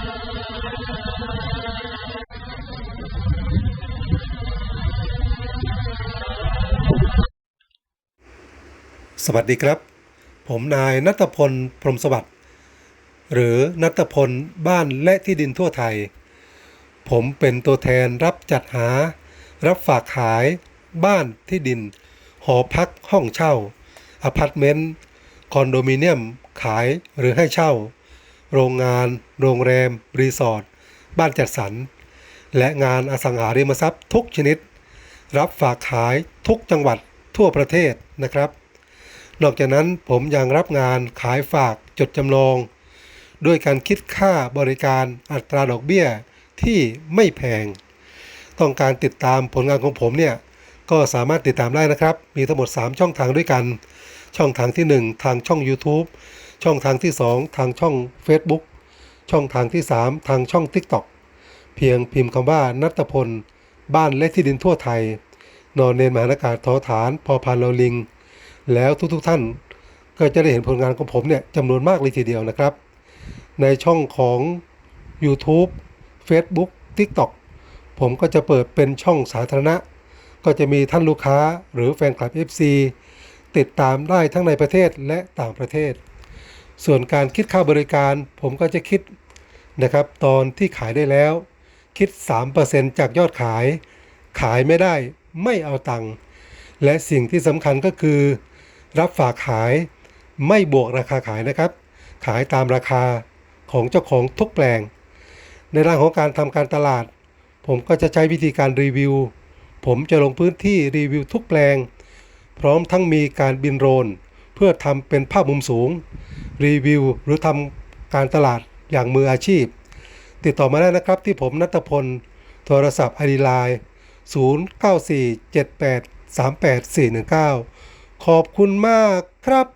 สวัสดีครับ ผมนายนัตพล พรหมสวัสดิ์ หรือนัตพลบ้านและที่ดินทั่วไทย ผมเป็นตัวแทนรับจัดหา รับฝากขาย บ้านที่ดิน หอพักห้องเช่าอพาร์ตเมนต์ คอนโดมิเนียม ขายหรือให้เช่า โรงงาน โรงแรม รีสอร์ท บ้านจัดสรร และงานอสังหาริมทรัพย์ทุกชนิด รับฝากขายทุกจังหวัดทั่วประเทศนะครับ นอกจากนั้นผมยังรับงานขายฝากจดจำนอง ด้วยการคิดค่าบริการอัตราดอกเบี้ยที่ไม่แพง ต้องการติดตามผลงานของผมเนี่ยก็สามารถติดตามได้นะครับ มีทั้งหมด 3 ช่องทางด้วยกัน ช่องทางที่ 1 ทางช่อง YouTube ช่องทางที่ 2 ทางช่อง Facebook ช่องทางที่ 3 ทางช่อง TikTok เพียงพิมพ์คำว่านัตพล บ้านและที่ดินทั่วไทย นอนเนนมหานอากาศทอฐานพอพานลอลิง แล้วทุกๆทท่านก็จะได้เห็นผลงานของผมเนี่ยจำนวนมากเลยทีเดียวนะครับ ในช่องของ YouTube Facebook TikTok ผมก็จะเปิดเป็นช่องสาธารณะ ก็จะมีท่านลูกค้าหรือแฟนคลับ FC ติดตามได้ทั้งในประเทศและต่างประเทศ ส่วนการคิดค่าบริการผมก็จะคิดนะครับ ตอนที่ขายได้แล้ว คิด 3%จากยอดขาย ขายไม่ได้ไม่เอาตังค์และสิ่งที่สำคัญก็คือ รับฝากขายไม่บวกราคาขายนะครับ ขายตามราคาของเจ้าของทุกแปลง ในร่างของการทำการตลาด ผมก็จะใช้วิธีการรีวิว ผมจะลงพื้นที่รีวิวทุกแปลง พร้อมทั้งมีการบินโดรน เพื่อทำเป็นภาพมุมสูง รีวิว หรือทำการตลาดอย่างมืออาชีพ ติดต่อมาได้นะครับที่ผมนัตพล โทรศัพท์ไอดีไลน์0947838419 ขอบคุณมากครับ